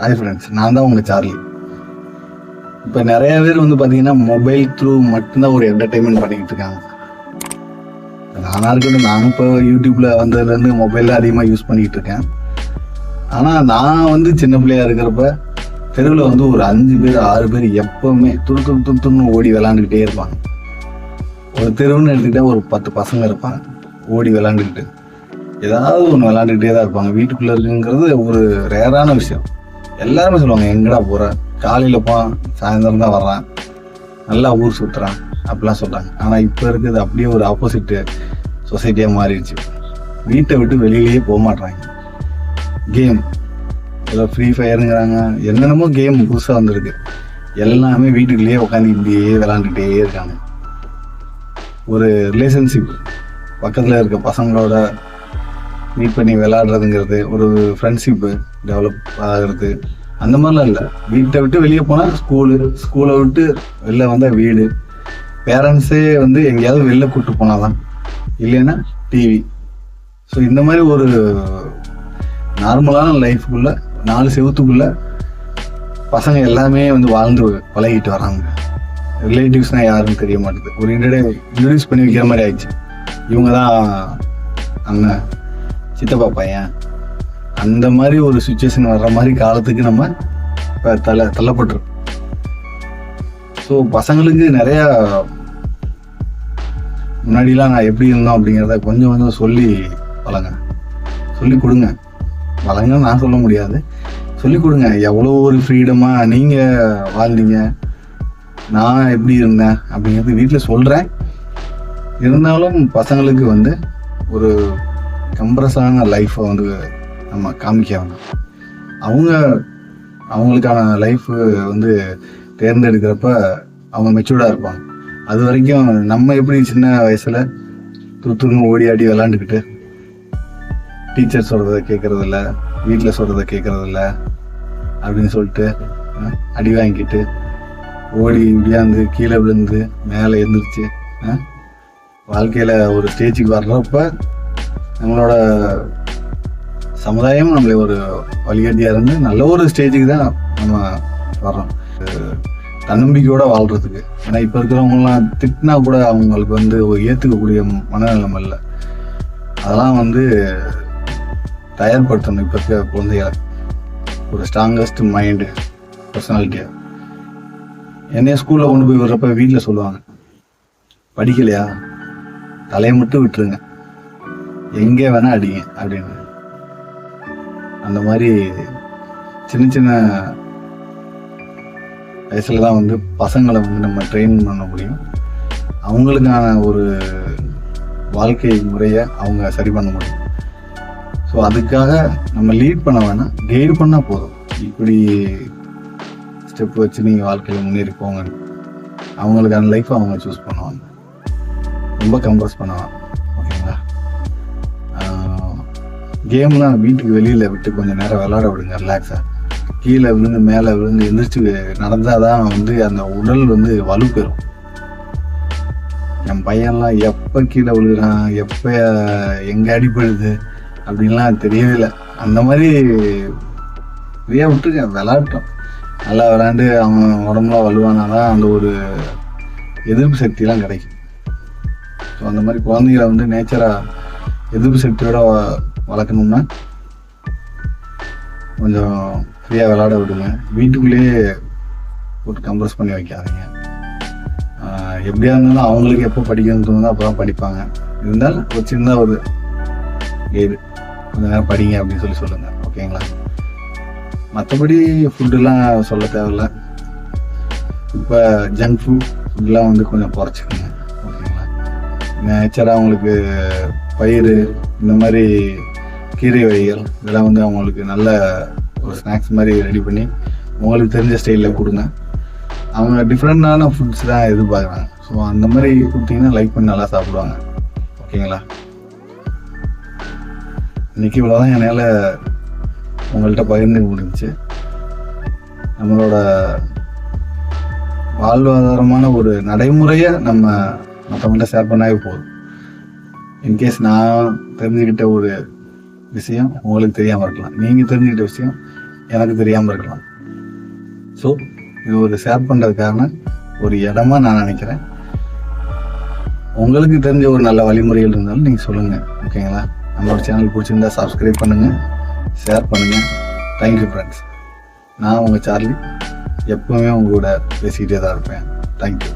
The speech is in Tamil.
ஹாய் ஃப்ரெண்ட்ஸ் நான் தான் உங்கள் சார்லி. இப்போ நிறைய பேர் வந்து பார்த்தீங்கன்னா மொபைல் த்ரூ மட்டும்தான் ஒரு என்டர்டைன்மெண்ட் பண்ணிக்கிட்டு இருக்காங்க. நானாக இருக்கட்டும் நானும் இப்போ யூடியூப்பில் வந்ததுலேருந்து மொபைலில் அதிகமாக யூஸ் பண்ணிக்கிட்டு இருக்கேன். ஆனால் நான் வந்து சின்ன பிள்ளையா இருக்கிறப்ப தெருவில் வந்து ஒரு அஞ்சு பேர் ஆறு பேர் எப்பவுமே துரு துரு துரு துருன்னு ஓடி விளாண்டுக்கிட்டே இருப்பாங்க. ஒரு தெருவுன்னு எடுத்துக்கிட்டால் ஒரு பத்து பசங்க இருப்பாங்க ஓடி விளாண்டுக்கிட்டு. ஏதாவது ஒன்று விளாண்டுக்கிட்டே தான் இருப்பாங்க. வீட்டுக்குள்ளே இருக்குங்கிறது ஒரு ரேரான விஷயம். எல்லாருமே சொல்லுவாங்க எங்கடா போற? காலையில் போவான் சாயந்தரம் தான் வர்றான். நல்லா ஊர் சுற்றுறான் அப்படிலாம் சொல்கிறாங்க ஆனால் இப்போ இருக்கிறது அப்படியே ஒரு ஆப்போசிட் சொசைட்டியாக மாறிடுச்சு. வீட்டை விட்டு வெளியிலேயே போக மாட்றாங்க. கேம் ஏதோ ஃப்ரீ ஃபயருங்கிறாங்க என்னென்னமோ கேம் புதுசாக வந்திருக்கு. எல்லாமே வீட்டுக்குள்ளேயே உட்காந்து இப்படியே விளாண்டுக்கிட்டே இருக்காங்க. ஒரு ரிலேஷன்ஷிப் பக்கத்தில் இருக்க பசங்களோட மீட் பண்ணி விளையாடுறதுங்கிறது ஒரு ஃப்ரெண்ட்ஷிப்பு டெவலப் ஆகிறது. அந்த மாதிரிலாம் இல்லை. வீட்டை விட்டு வெளியே போனால் ஸ்கூலு ஸ்கூலை விட்டு வெளில வந்தால் வீடு. பேரண்ட்ஸே வந்து எங்கேயாவது வெளில கூப்பிட்டு போனால் தான் இல்லைன்னா டிவி ஸோ இந்த மாதிரி ஒரு நார்மலான லைஃப்குள்ள நாலு செவத்துக்குள்ள பசங்க எல்லாமே வந்து வாழ்ந்து பழகிட்டு வராங்க. ரிலேட்டிவ்ஸ்னால் யாருன்னு தெரிய மாட்டேது. ஒரு இன்டர்டே இன்ட்ரடியூஸ் பண்ணி வைக்கிற மாதிரி ஆயிடுச்சு. இவங்க தான் அண்ணன். சித்தப்பா பையன் அந்த மாதிரி ஒரு சுச்சுவேஷன் வர்ற மாதிரி காலத்துக்கு நம்ம இப்போ தள்ள தள்ளப்பட்டுரும் ஸோ பசங்களுக்கு நிறையா முன்னாடிலாம் நான் எப்படி இருந்தோம் அப்படிங்கிறத கொஞ்சம் கொஞ்சம் சொல்லி வளங்க சொல்லி கொடுங்க. வளங்கன்னு நான் சொல்ல முடியாது. சொல்லி கொடுங்க. எவ்வளோ ஒரு ஃப்ரீடமாக நீங்கள் வாழ்ந்தீங்க. நான் எப்படி இருந்தேன் அப்படிங்கிறது வீட்டில் சொல்கிறேன் இருந்தாலும் பசங்களுக்கு வந்து ஒரு கம்ப்ரஸான லைஃப்பை வந்து நம்ம காமிக்க அவங்க அவங்களுக்கான லைஃப்பு வந்து தேர்ந்தெடுக்கிறப்ப அவங்க மெச்சூர்டாக இருப்பாங்க. அது வரைக்கும் நம்ம எப்படி சின்ன வயசில் துருத்துருன்னு ஓடி ஆடி விளாண்டுக்கிட்டு டீச்சர் சொல்கிறத கேட்குறதில்ல வீட்டில் சொல்கிறத கேட்குறதில்ல அப்படின்னு சொல்லிட்டு அடி வாங்கிக்கிட்டு ஓடி இப்படியாந்து கீழே விழுந்து மேலே எழுந்திரிச்சு வாழ்க்கையில் ஒரு ஸ்டேஜுக்கு வர்றப்ப நம்மளோட சமுதாயம் நம்மளை ஒரு வழிகாட்டியாக இருந்து நல்ல ஒரு ஸ்டேஜுக்கு தான் நம்ம வர்றோம். தன்னம்பிக்கையோடு தன்னம்பிக்கையோட வாழ்றதுக்கு. ஏன்னா இப்போ இருக்கிறவங்கலாம் திட்டினா கூட அவங்களுக்கு வந்து ஒரு ஏற்றுக்கக்கூடிய மனநிலம் இல்லை. அதெல்லாம் வந்து தயார்படுத்தணும் இப்போ இருக்கிற குழந்தைகளை. ஒரு ஸ்ட்ராங்கஸ்ட் மைண்டு பர்சனாலிட்டியாக என்னைய ஸ்கூலில் கொண்டு போய் விடுறப்ப வீட்டில் சொல்லுவாங்க படிக்கலையா? தலையை மட்டும் விட்டுருங்க. எங்கே வேணா அடிங்க அப்படின்னு. அந்த மாதிரி சின்ன சின்ன வயசுல தான் வந்து பசங்களை வந்து நம்ம ட்ரெயின் பண்ண முடியும். அவங்களுக்கான ஒரு வாழ்க்கை முறையை அவங்க சரி பண்ண முடியும். ஸோ அதுக்காக நம்ம லீட் பண்ண வேணாம். கைடு பண்ணால் போதும். இப்படி ஸ்டெப் வச்சு நீங்கள் வாழ்க்கையில் முன்னேறி போங்க அவங்களுக்கான லைஃப்பை அவங்க சூஸ் பண்ணுவாங்க. ரொம்ப கம்ப்ரஸ் பண்ணுவாங்க. கேம்லாம் வீட்டுக்கு வெளியில் விட்டு கொஞ்சம் நேரம் விளாட விடுங்க ரிலாக்ஸாக கீழே விழுந்து மேலே விழுந்து எந்திரிச்சு நடந்தால் தான் வந்து அந்த உடல் வந்து வலு பெறும் என் பையன்லாம் எப்போ கீழே விழுகிறான் எப்போ எங்கே அடிப்படுது அப்படின்லாம் தெரியவே இல்லை. அந்த மாதிரி ஃப்ரீயாக விட்டுருங்க விளாட்டோம். நல்லா விளாண்டு அவன் உடம்புலாம் வலுவானா தான் அந்த ஒரு எதிர்ப்பு சக்திலாம் கிடைக்கும். ஸோ அந்த மாதிரி குழந்தைகளை வந்து நேச்சராக எதிர்ப்பு சக்தியோட வளர்க்கணும்னா கொஞ்சம் ஃப்ரீயாக விளாட விடுங்க. வீட்டுக்குள்ளேயே போட்டு கம்ப்ரஸ் பண்ணி வைக்காதீங்க. எப்படியா இருந்தாலும் அவங்களுக்கு எப்போ படிக்கணும்னு தோணுதோ அப்போ தான் படிப்பாங்க. இருந்தாலும் ஒரு சின்ன ஒரு ஏது கொஞ்ச நேரம் படிங்க அப்படின்னு சொல்லி சொல்லுங்கள் ஓகேங்களா மற்றபடி ஃபுட்டுலாம் சொல்ல தேவையில்ல. இப்போ ஜங்க் ஃபுட் ஃபுட்லாம் வந்து கொஞ்சம் குறைச்சிக்கோங்க. ஓகேங்களா நேச்சராக அவங்களுக்கு பயிர் இந்த மாதிரி கீரை வகைகள் இதெல்லாம் வந்து அவங்களுக்கு நல்ல ஒரு ஸ்நாக்ஸ் மாதிரி ரெடி பண்ணி உங்களுக்கு தெரிஞ்ச ஸ்டைலில் கொடுங்க. அவங்க டிஃப்ரெண்டான ஃபுட்ஸ் தான் எதிர்பார்க்குறாங்க. ஸோ அந்த மாதிரி கொடுத்தீங்கன்னா லைக் பண்ணி நல்லா சாப்பிடுவாங்க. ஓகேங்களா இன்னைக்கு இவ்வளோதான் என்னால் உங்கள்கிட்ட பகிர்ந்து முடிஞ்சு நம்மளோட வாழ்வாதாரமான ஒரு நடைமுறையை நம்ம மற்றவங்கள்ட்ட ஷேர் பண்ணாவே போதும். இன்கேஸ் நான் தெரிஞ்சுக்கிட்ட ஒரு விஷயம் உங்களுக்கு தெரியாமல் இருக்கலாம். நீங்கள் தெரிஞ்சுக்கிட்ட விஷயம் எனக்கு தெரியாமல் இருக்கலாம். ஸோ இது ஒரு ஷேர் பண்ணுறதுக்கான ஒரு இடமா நான் நினைக்கிறேன். உங்களுக்கு தெரிஞ்ச ஒரு நல்ல வழிமுறைகள் இருந்தாலும் நீங்கள் சொல்லுங்கள் ஓகேங்களா நம்மளோட சேனல் பிடிச்சிருந்தா சப்ஸ்கிரைப் பண்ணுங்கள் ஷேர் பண்ணுங்கள் தேங்க்யூ ஃப்ரெண்ட்ஸ் நான் உங்கள் சார்லி எப்பவுமே உங்கள் கூட பேசிக்கிட்டே தான் இருப்பேன். தேங்க்யூ